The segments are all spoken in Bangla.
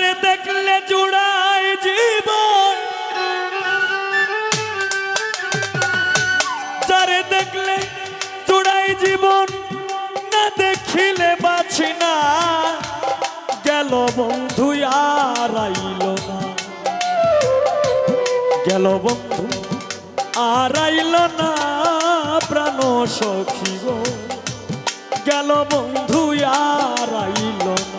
যারে দেখলে জুড়াই জীবন। যারে দেখলে জুড়াই জীবন, না দেখিলে বাছি না। গেল বন্ধু, আর আইল না। গেল বন্ধু, আর আইল না। প্রাণ সখী গেল বন্ধু, আর আইল না।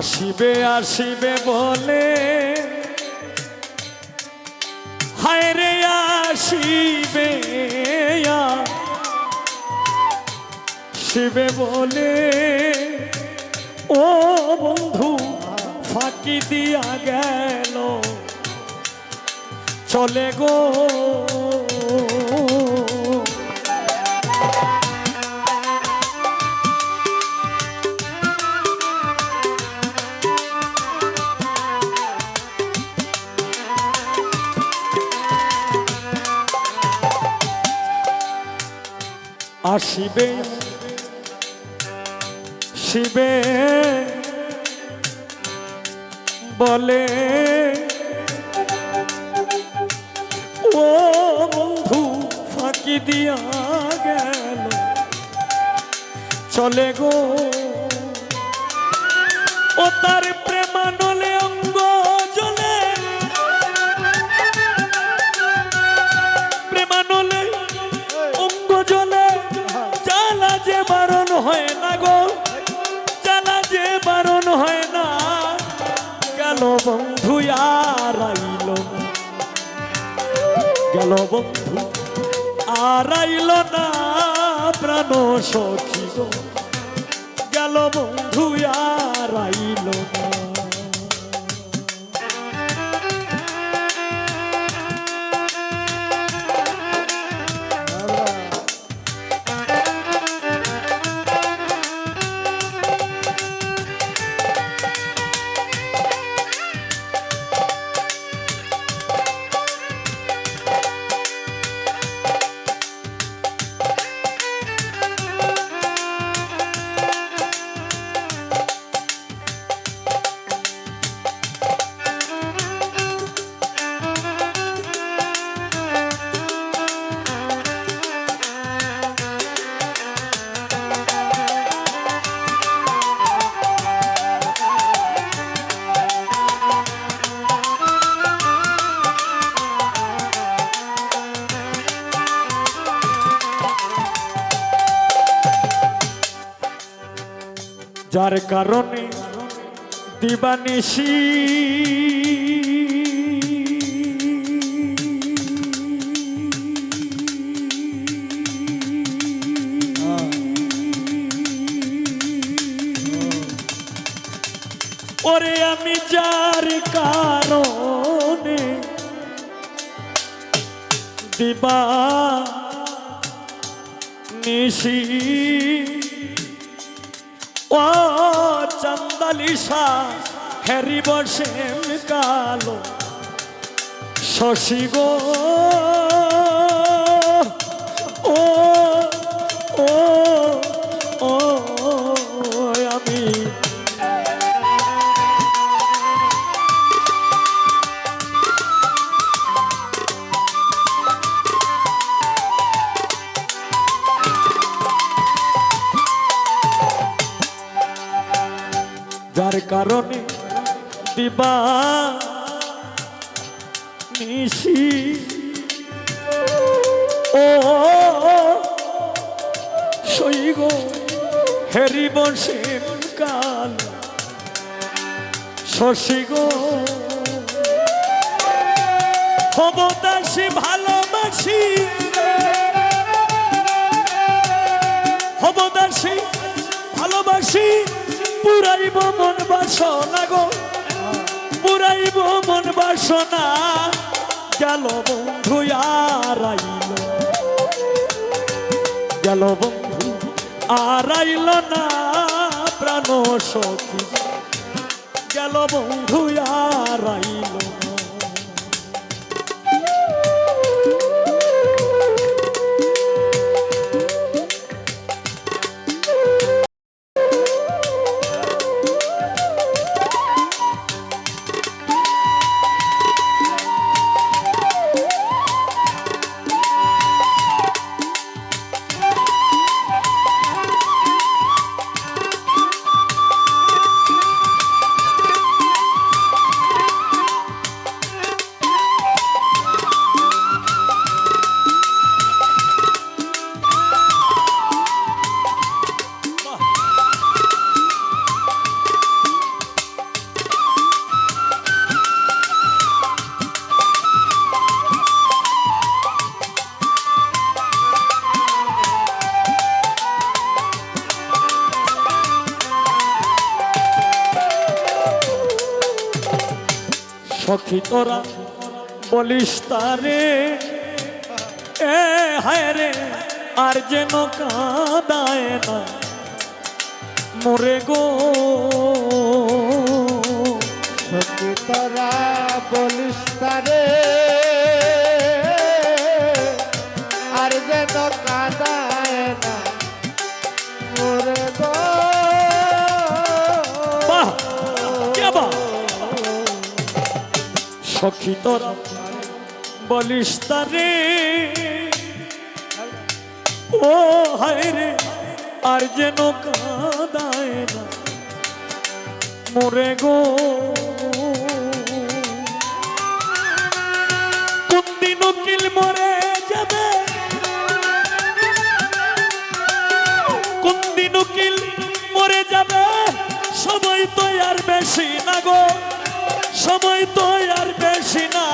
আসিবে আসিবে বলে। হায় রে, আসিবে শিবে বলে। ও বন্ধু, ফাঁকি দিয়া গেল। চলে গো। আসিবে শিবে বলে ও বন্ধু ফাঁকি দিয়া গেল। চলে গো। ও তার যে বারণ হয় না গো জ্বালা যে বারণ হয় না। গেল বন্ধু, আর আইল গেল বন্ধু, আর আইল না। প্রাণ সখী গো, গেল বন্ধু, আর যার কারণে দিবানিশি ওরে আমি যার কারণে দিবা নিশি ও চন্দলিশা হ্যারি বসেন কালো। শশী গো যার কারণে দিবা নিশি। ও সইগ হেরি বসেন কাল। শশী গো, হব দাসী ভালোবাসি। হব দাসী ভালোবাসি। পুরাইব মন বাসনা গো। পুরাই পুরাইব মন বাসনা। গেল বন্ধু আরাইল। গেল বন্ধু আরাইল না প্রাণ সখী। গেল বন্ধু আর সখী তোরা বলিস তারে। এ হায় রে, আর যেন কাঁদায় না। মরে গো। সখী তোরা বলিস তারে। সখী তোরা বলিস তারে? ও হায় রে, আর যেন কাঁদায় না। মরে গো। কোন দিন উকিল মরে যাবে? কোন দিন উকিল মরে যাবে? সময় তো আর বেশি না গো। সময় তো আর বেশি না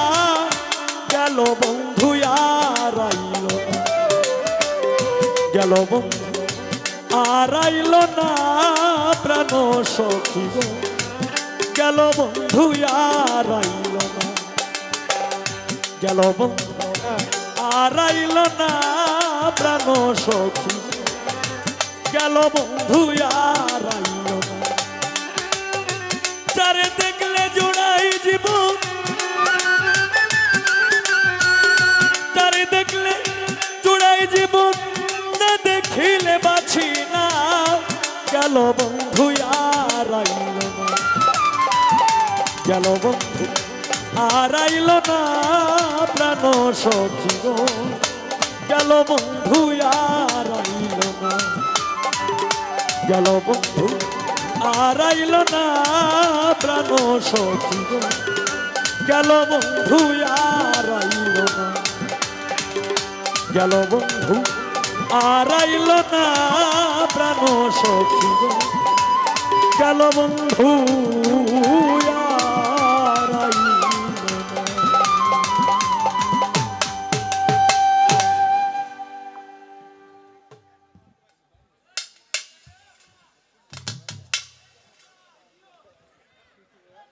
গেল বন্ধু আর আইল। গেল বন্ধু আর আইল না, প্রাণ সখী গো। গেল বন্ধু আর আইল না। গেল বন্ধু আর না, প্রাণ সখী গেল বন্ধু আর আইল দেখলে জোড়াই জীবন গেল বন্ধু, আর না। গেল বন্ধু, আর না প্রাণ গো। গেল বন্ধু, আর না। গেল বন্ধু, আর না প্রাণ গো। গেল বন্ধু, আর না। গেল বন্ধু আর আইল না প্রাণ সখী গেল বন্ধু